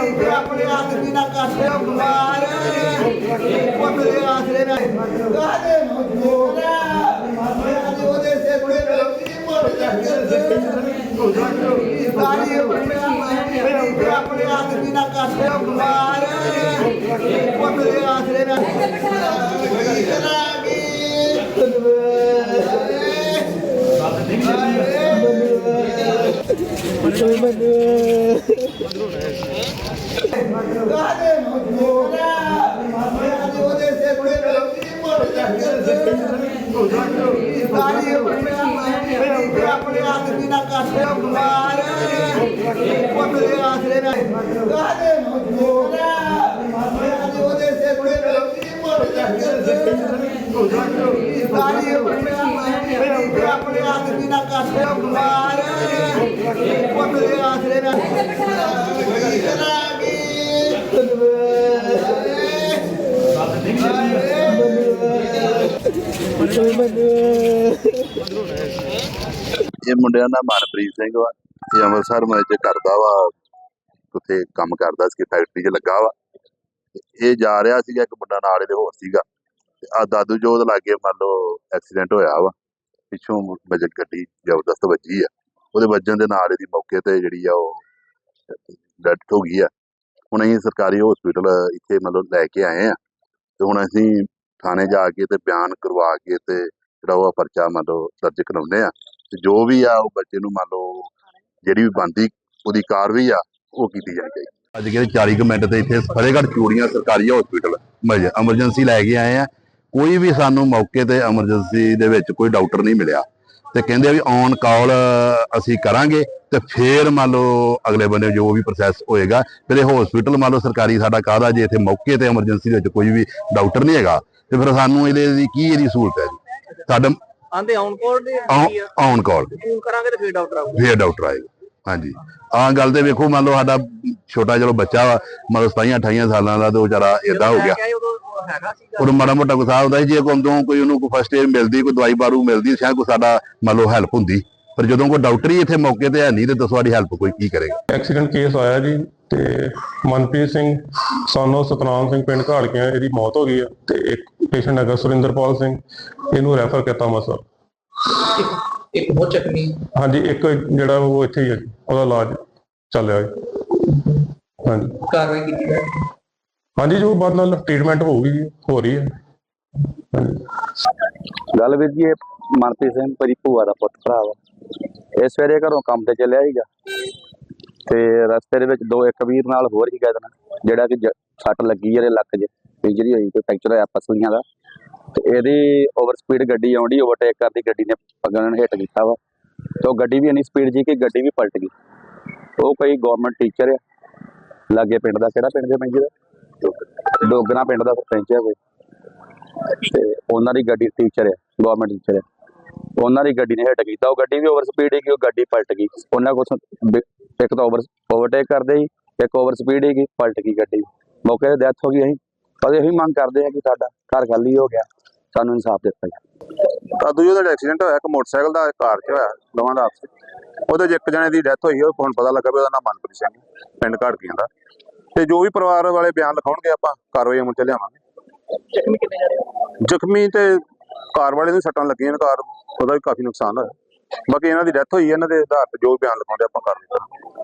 ਆਪਣੇ ਆਪਣੇ ਆਦਮੀ ਨਾ ਕਰਦੇ ਬਿਮਾਰ ਪੁੱਤ ਦੇ ਆਸਰੇ ਨਾਲ ਕਾਦੇ ਨੂੰ ਜੋਰਾ ਮੈਂ ਉਹਦੇ ਸੇ ਕੋਈ ਗਲਤੀ ਮਰ ਜਾਂਦੇ ਸਾਰੀ ਆਪਣੇ ਆਪਣੇ ਆਦਮੀ ਨਾ ਕਰਦੇ ਬਿਮਾਰ ਪੁੱਤ ਦੇ ਆਸਰੇ ਨਾਲ ਆਪਣੇ ਆਦਮੀ ਨਾ ਕਰਦੇ ਬਿਮਾਰ ਪੁੱਤ ਆਸਰੇ ਨਾਲ ਕਾਦੇ ਨੂੰ ਉਹਦੇ ਸੇ ਕੋਈ ਗਲਤੀ ਮਰ ਜਾਂਦੇ ਸਾਰੀ ਆਪਣੇ ਆਦਮੀ ਨਾ ਕਰਦੇ ਬਿਮਾਰ ਪੁੱਤ ਆਸਰੇ ਨਾਲ ਇਹ ਮੁੰਡਿਆਂ ਦਾ ਮਨਪ੍ਰੀਤ ਸਿੰਘ ਵਾ, ਇਹ ਅੰਮ੍ਰਿਤਸਰ ਮੈਂ ਕਰਦਾ ਵਾ, ਉੱਥੇ ਕੰਮ ਕਰਦਾ ਸੀ ਫੈਕਟਰੀ 'ਚ ਲੱਗਾ ਵਾ। ਤੇ ਇਹ ਜਾ ਰਿਹਾ ਸੀਗਾ, ਇੱਕ ਮੁੰਡਾ ਨਾਲ ਇਹਦੇ ਹੋਰ ਸੀਗਾ। ਤੇ ਆ ਦਾਦੂ ਜੋਤ ਲਾਗੇ ਮੰਨ ਲਓ ਐਕਸੀਡੈਂਟ ਹੋਇਆ ਵਾ, ਪਿੱਛੋਂ ਬਜਟ ਗੱਡੀ ਜ਼ਬਰਦਸਤ ਵੱਜੀ ਆ। ਉਹਦੇ ਵੱਜਣ ਦੇ ਨਾਲ ਇਹਦੀ ਮੌਕੇ ਤੇ ਜਿਹੜੀ ਆ ਉਹ ਡੈਥ ਹੋ ਗਈ ਆ। ਹੁਣ ਅਸੀਂ ਸਰਕਾਰੀ ਹਸਪੀਟਲ ਇੱਥੇ ਮਤਲਬ ਲੈ ਕੇ ਆਏ ਆ ਤੇ ਹੁਣ ਅਸੀਂ ਥਾਣੇ ਜਾ ਕੇ ਤੇ ਬਿਆਨ ਕਰਵਾ ਕੇ ਤੇ ਜਿਹੜਾ ਉਹ ਪਰਚਾ ਮੰਨ ਦਰਜ ਕਰਾਉਂਦੇ ਆ ਤੇ ਜੋ ਵੀ ਆ ਉਹ ਬੱਚੇ ਨੂੰ ਮੰਨ ਲਓ ਜਿਹੜੀ ਵੀ ਬੰਦੀ ਉਹਦੀ ਕਾਰਵਾਈ ਆ ਉਹ ਕੀਤੀ ਜਾਣੀ ਚਾਹੀਦੀ ਅੱਜ ਕੇ 40 ਕੁ ਮਿੰਟ ਤੇ ਇੱਥੇ ਫਰੇਗੜ ਚੂੜੀਆਂ ਸਰਕਾਰੀ ਹਸਪੀਟਲ ਐਮਰਜੈਂਸੀ ਲੈ ਕੇ ਆਏ ਆ। ਕੋਈ ਵੀ ਸਾਨੂੰ ਮੌਕੇ ਤੇ ਐਮਰਜੈਂਸੀ ਦੇ ਵਿੱਚ ਕੋਈ ਡਾਕਟਰ ਨਹੀਂ ਮਿਲਿਆ। ਤੇ ਕਹਿੰਦੇ ਆ ਵੀ ਔਨ ਕਾਲ ਅਸੀਂ ਕਰਾਂਗੇ ਤੇ ਫੇਰ ਮੰਨ ਲਓ ਅਗਲੇ ਬੰਦੇ ਜੋ ਵੀ ਪ੍ਰੋਸੈਸ ਹੋਏਗਾ ਫਿਰ ਇਹ ਹਸਪੀਟਲ ਮੰਨ ਲਓ ਸਰਕਾਰੀ ਸਾਡਾ ਕਾਹਦਾ ਜੇ ਇੱਥੇ ਮੌਕੇ ਤੇ ਐਮਰਜੈਂਸੀ ਦੇ ਵਿੱਚ ਕੋਈ ਵੀ ਡਾਕਟਰ ਨਹੀਂ ਹੈਗਾ ਤੇ ਫਿਰ ਸਾਨੂੰ ਇਹਦੇ ਦੀ ਕੀ ਇਹਦੀ ਸਹੂਲਤ ਹੈ ਜੀ? ਸਾਡਾ ਆਂਦੇ ਔਨ ਕੋਲ ਦੇ ਔਨ ਕਾਲ ਫੋਨ ਕਰਾਂਗੇ ਤੇ ਫਿਰ ਡਾਕਟਰ ਆਊਗਾ। ਫੇਰ ਡਾਕਟਰ ਆਏਗਾ ਹਾਂਜੀ। ਆਹ ਗੱਲ ਤੇ ਵੇਖੋ ਮੰਨ ਲਓ ਸਾਡਾ ਛੋਟਾ ਚਲੋ ਬੱਚਾ ਵਾ ਮਤਲਬ 27 28 ਸਾਲਾਂ ਦਾ ਤੇ ਉਹ ਵਿਚਾਰਾ ਏਦਾਂ ਹੋ ਗਿਆ। ਹੈਗਾ ਸੀਗਾ। ਉਹ ਮਾੜਾ ਮੋਟਾ ਗੁੱਸਾ ਹੁੰਦਾ ਸੀ ਜੇ ਕੋਈ ਅੰਦਰੋਂ ਕੋਈ ਉਹਨੂੰ ਕੋਈ ਫਸਟ ਏਡ ਮਿਲਦੀ ਕੋਈ ਦਵਾਈ ਬਾਰੂ ਮਿਲਦੀ ਸ਼ਾਇਦ ਕੋਈ ਸਾਡਾ ਮੰਨ ਲਓ ਹੈਲਪ ਹੁੰਦੀ ਪਰ ਜਦੋਂ ਕੋਈ ਡਾਕਟਰ ਹੀ ਇੱਥੇ ਮੌਕੇ ਤੇ ਹੈ ਨਹੀਂ ਤੇ ਦੱਸੋ ਸਾਡੀ ਹੈਲਪ ਕੋਈ ਕੀ ਕਰੇਗਾ? ਐਕਸੀਡੈਂਟ ਕੇਸ ਆਇਆ ਜੀ ਤੇ ਮਨਪ੍ਰੀਤ ਸਿੰਘ ਸਾਨੂੰ ਸਤਨਾਮ ਸਿੰਘ ਪਿੰਡ ਘਾੜਕੀਆਂ ਇਹਦੀ ਮੌਤ ਹੋ ਗਈ ਹੈ ਤੇ ਇੱਕ ਪੇਸ਼ੈਂਟ ਹੈਗਾ ਸੁਰਿੰਦਰਪਾਲ ਸਿੰਘ ਇਹਨੂੰ ਰੈਫਰ ਕੀਤਾ ਮਸਾ ਇੱਕ ਬਹੁਤ ਚੱਕਣੀ। ਹਾਂਜੀ ਇੱਕ ਜਿਹੜਾ ਉਹ ਇੱਥੇ ਹੀ ਹੈ ਜੀ, ਉਹਦਾ ਇਲਾਜ ਚੱਲ ਰਿਹਾ ਹੈ ਹਾਂਜੀ। ਕਾਰਵਾਈ ਕੀਤੀ ਹੈ ਹਾਂਜੀ, ਜੋ ਬਾਅਦ ਨਾਲ ਟ੍ਰੀਟਮੈਂਟ ਹੋਊਗੀ, ਹੋ ਰਹੀ ਹੈ। ਗੱਲ ਵੀਰ ਜੀ ਇਹ ਮਨਪ੍ਰੀਤ ਸਿੰਘ ਮੇਰੀ ਭੂਆ ਦਾ ਪੁੱਤ, ਭਰਾ ਵਾ। ਇਹ ਸਵੇਰੇ ਘਰੋਂ ਕੰਮ ਤੇ ਚੱਲਿਆ ਸੀਗਾ। ਤੇ ਰਸਤੇ ਦੇ ਵਿੱਚ ਦੋ, ਇੱਕ ਵੀਰ ਨਾਲ ਹੋਰ ਸੀਗਾ ਇਹਦੇ ਜਿਹੜਾ ਕਿ ਸੱਟ ਲੱਗੀ ਇਹਦੇ ਲੱਕ 'ਚ, ਇੰਜਰੀ ਹੋਈ ਤੇ ਫ੍ਰੈਕਚਰ ਹੋਇਆ ਪਸਲੀਆਂ ਦਾ। ਤੇ ਇਹਦੀ ਓਵਰ ਸਪੀਡ ਗੱਡੀ ਆਉਂਦੀ ਓਵਰਟੇਕ ਕਰਦੀ, ਗੱਡੀ ਨੇ ਪਗਣ ਹਿੱਟ ਕੀਤਾ ਵਾ। ਤੇ ਉਹ ਗੱਡੀ ਵੀ ਇੰਨੀ ਸਪੀਡ ਜੀ ਕਿ ਗੱਡੀ ਵੀ ਪਲਟ ਗਈ। ਉਹ ਕੋਈ ਗਵਰਨਮੈਂਟ ਟੀਚਰ ਆ, ਲਾਗੇ ਪਿੰਡ ਦਾ, ਕਿਹੜਾ ਪਿੰਡ ਦੇ ਪੈਂਜੀ ਡੋਗਰਾ ਪਿੰਡ ਦਾ ਸਰਪੰਚ ਹੈ ਕੋਈ। ਤੇ ਉਹਨਾਂ ਦੀ ਗੱਡੀ ਟੀਚਰ ਹੈ ਗਵਰਨਮੈਂਟ ਟੀਚਰ ਹੈ। ਉਹਨਾਂ ਦੀ ਗੱਡੀ ਨੇ ਹਿੱਟ ਕੀਤਾ। ਉਹ ਗੱਡੀ ਵੀ ਓਵਰ ਸਪੀਡ ਹੀ ਉਹ ਗੱਡੀ ਪਲਟ ਗਈ। ਉਹਨਾਂ ਕੋਲ ਇੱਕ ਤਾਂ ਓਵਰ ਓਵਰਟੇਕ ਕਰਦੇ ਸੀ, ਇੱਕ ਓਵਰ ਸਪੀਡ ਹੀ ਪਲਟ ਗਈ ਗੱਡੀ। ਮੌਕੇ ਤੇ ਡੈਥ ਹੋ ਗਈ ਅਸੀਂ। ਪਰ ਇਹੀ ਮੰਗ ਕਰਦੇ ਆ ਕਿ ਸਾਡਾ ਘਰ ਖਾਲੀ ਹੋ ਗਿਆ। ਸਾਨੂੰ ਇਨਸਾਫ ਦਿੱਤਾ ਜਾਵੇ। ਦਾਦੂ ਜੀ ਐਕਸੀਡੈਂਟ ਹੋਇਆ, ਇੱਕ ਮੋਟਰਸਾਈਕਲ ਦਾ ਕਾਰ 'ਚ ਹੋਇਆ, ਦੋਵਾਂ ਦਾ ਆਪਸ ਉਹਦੇ 'ਚ ਇੱਕ ਜਣੇ ਦੀ ਡੈਥ ਹੋਈ, ਉਹ ਹੁਣ ਪਤਾ ਲੱਗਾ ਵੀ ਉਹਦਾ ਨਾਮ ਮਨਪ੍ਰੀਤ ਸਿੰਘ ਪਿੰਡ ਘਾਟਕੀਆਂ ਦਾ। ਤੇ ਜੋ ਵੀ ਪਰਿਵਾਰ ਵਾਲੇ ਬਿਆਨ ਲਿਖਾਉਣਗੇ ਆਪਾਂ ਕਾਰਵਾਈ ਅਮਲ 'ਚ ਲਿਆਵਾਂਗੇ। ਜ਼ਖਮੀ ਤੇ ਕਾਰ ਵਾਲੇ ਨੂੰ ਸੱਟਾਂ ਲੱਗੀਆਂ ਨੇ ਕਾਰ ਉਹਦਾ ਵੀ ਕਾਫੀ ਨੁਕਸਾਨ ਹੋਇਆ। ਬਾਕੀ ਇਹਨਾਂ ਦੀ ਡੈਥ ਹੋਈ ਹੈ ਇਹਨਾਂ ਦੇ ਆਧਾਰ ਤੇ ਜੋ ਬਿਆਨ ਲਿਖਾਉਂਦੇ ਆਪਾਂ ਕਰ ਲਵਾਂਗੇ